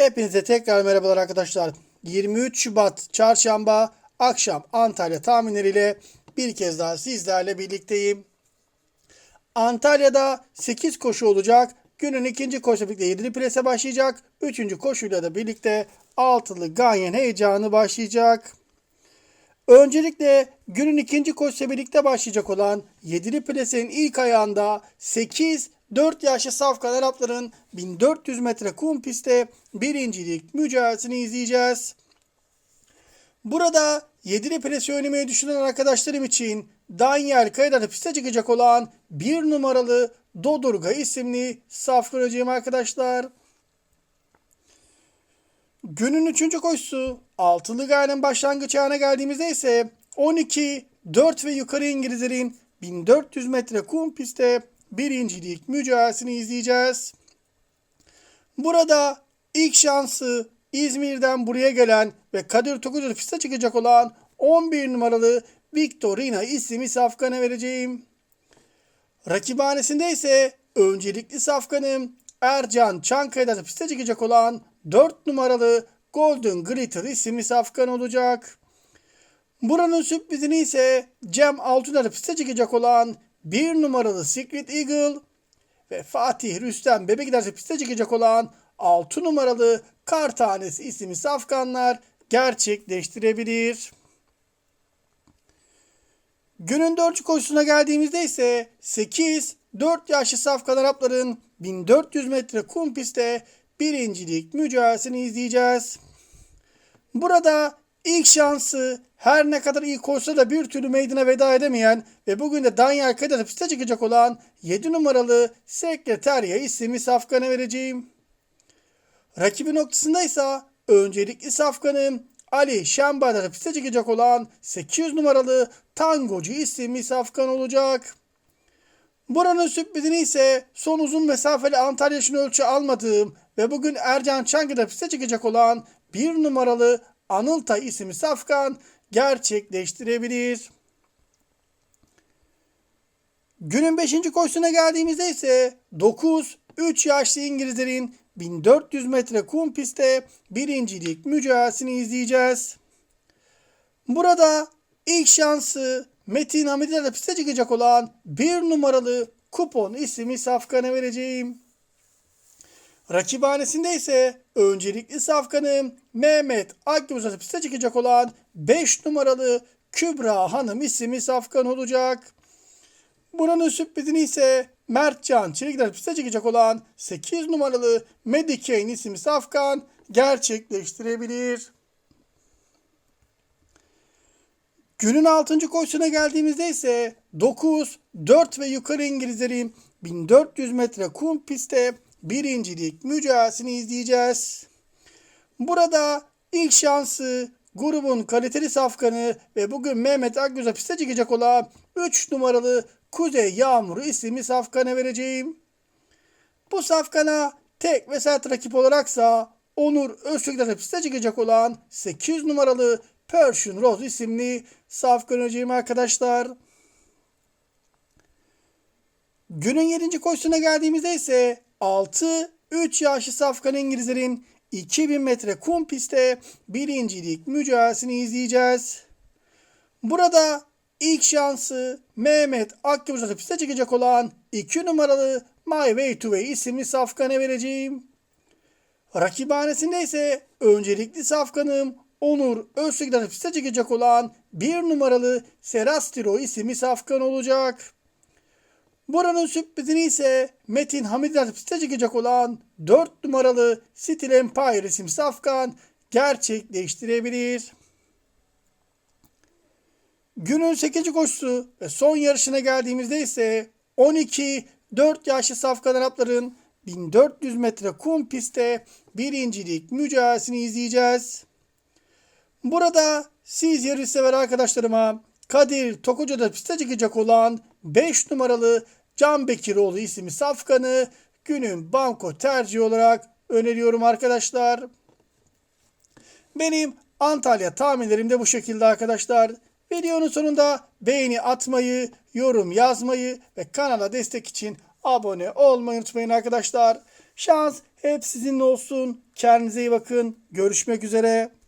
Hepinize tekrar merhabalar arkadaşlar. 23 Şubat Çarşamba akşam Antalya tahminleriyle bir kez daha sizlerle birlikteyim. Antalya'da 8 koşu olacak. Günün ikinci koşu birlikte 7'li plase başlayacak. Üçüncü koşuyla da birlikte altılı Ganyen heyecanı başlayacak. Öncelikle günün ikinci koşuyla birlikte başlayacak olan 7'li plasenin ilk ayağında 8 4 yaşlı Safkan Arapların 1400 metre kum pistte birincilik mücadelesini izleyeceğiz. Burada 7'li plase oynamayı düşünen arkadaşlarım için Daniel Kaya'da piste çıkacak olan bir numaralı Dodurga isimli Safkan hocam arkadaşlar. Günün üçüncü koşusu altılı gayenin başlangıç ayağına geldiğimizde ise 12, 4 ve yukarı İngilizlerin 1400 metre kum pistte birincilik mücadelesini izleyeceğiz. Burada ilk şansı İzmir'den buraya gelen ve Kadir Tokucu piste çıkacak olan 11 numaralı Victorina isimli safkana vereceğim. Rakibhanesinde ise öncelikli safkanım Ercan Çankaya'da piste çıkacak olan 4 numaralı Golden Glitter isimli safkan olacak. Buranın sürprizini ise Cem Altuner'e piste çıkacak olan 1 numaralı Secret Eagle ve Fatih Rüstem Bebek giderse piste çıkacak olan 6 numaralı Kar Tanesi isimli safkanlar gerçekleştirebilir. Günün dördüncü koşusuna geldiğimizde ise 8 4 yaşlı safkan Arapların 1400 metre kum pistte birincilik mücadelesini izleyeceğiz. Burada ilk şansı her ne kadar iyi koşsa da bir türlü meydana veda edemeyen ve bugün de Daniel Kadar'da piste çıkacak olan 7 numaralı Sekreterya isimli safkana vereceğim. Rakibi noktasında ise öncelikli safkanım Ali Şembar'da piste çıkacak olan 800 numaralı Tangocu isimli safkan olacak. Buranın sürprizini ise son uzun mesafeli Antalya için ölçü almadığım ve bugün Ercan Çankırı'da piste çıkacak olan bir numaralı Anıltay isimli safkan gerçekleştirebilir. Günün 5. koşusuna geldiğimizde ise 9 3 yaşlı İngilizlerin 1400 metre kum pistte birincilik mücadelesini izleyeceğiz. Burada ilk şansı Metin Hamid'e piste çıkacak olan bir numaralı kupon isimli safkana vereceğim. Rakibhanesinde ise öncelikli safkanım Mehmet Akgümüş'e piste çıkacak olan 5 numaralı Kübra Hanım isimli safkan olacak. Buranın sürprizini ise Mertcan Çelikler piste çıkacak olan 8 numaralı Medicaid isimli safkan gerçekleştirebilir. Günün 6. koşusuna geldiğimizde ise 9, 4 ve yukarı İngilizlerin 1400 metre kum pistte birincilik mücadelesini izleyeceğiz. Burada ilk şansı grubun kaliteli safkanı ve bugün Mehmet Akgüz'e piste çıkacak olan 3 numaralı Kuzey Yağmuru isimli safkana vereceğim. Bu safkana tek ve sert rakip olaraksa Onur Öztürk'te piste çıkacak olan 800 numaralı Persian Rose isimli safkan vereceğim arkadaşlar. Günün 7. koşusuna geldiğimizde ise 6 3 yaşlı safkan İngilizlerin 2000 metre kum pistte birincilik mücadelesini izleyeceğiz. Burada ilk şansı Mehmet Akgümüş'e piste çıkacak olan 2 numaralı My Way to Way isimli safkana vereceğim. Rakibhanesinde ise öncelikli safkanım Onur Öztürk'te piste çıkacak olan 1 numaralı Serastiro isimli safkan olacak. Buranın sürprizini ise Metin Hamidler piste çıkacak olan 4 numaralı Steel Empire isimli safkan gerçekleştirebilir. Günün 8. koşusu ve son yarışına geldiğimizde ise 12 4 yaşlı safkan Arapların 1400 metre kum pistte birincilik mücadelesini izleyeceğiz. Burada siz yarış sever arkadaşlarıma Kadir Tokuca'da piste çıkacak olan 5 numaralı Can Bekiroğlu isimli safkanı günün banko tercihi olarak öneriyorum arkadaşlar. Benim Antalya tahminlerim de bu şekilde arkadaşlar. Videonun sonunda beğeni atmayı, yorum yazmayı ve kanala destek için abone olmayı unutmayın arkadaşlar. Şans Hep sizinle olsun. Kendinize iyi bakın. Görüşmek üzere.